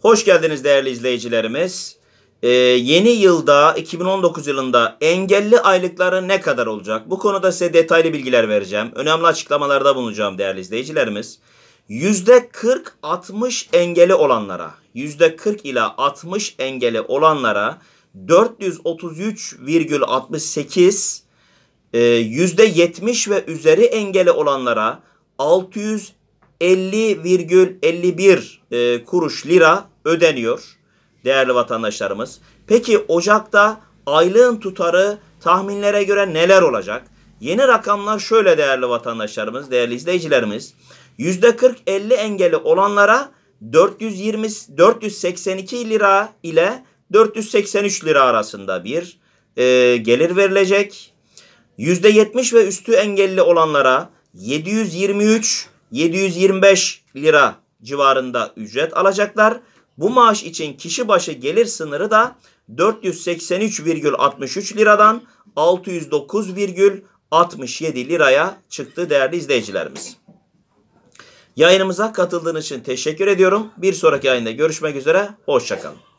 Hoş geldiniz değerli izleyicilerimiz. Ee, yeni yılda 2019 yılında engelli aylıkları ne kadar olacak? Bu konuda size detaylı bilgiler vereceğim. Önemli açıklamalarda bulunacağım değerli izleyicilerimiz. %40-60 engeli olanlara, %40 ila 60 engeli olanlara 433,68 %70 e, ve üzeri engeli olanlara 650,51 e, kuruş lira ödeniyor değerli vatandaşlarımız. Peki Ocak'ta aylığın tutarı tahminlere göre neler olacak? Yeni rakamlar şöyle değerli vatandaşlarımız, değerli izleyicilerimiz. %40-50 engeli olanlara 420 482 lira ile 483 lira arasında bir e, gelir verilecek. %70 ve üstü engelli olanlara 723 725 lira civarında ücret alacaklar. Bu maaş için kişi başı gelir sınırı da 483,63 liradan 609,67 liraya çıktı değerli izleyicilerimiz. Yayınımıza katıldığınız için teşekkür ediyorum. Bir sonraki yayında görüşmek üzere. Hoşçakalın.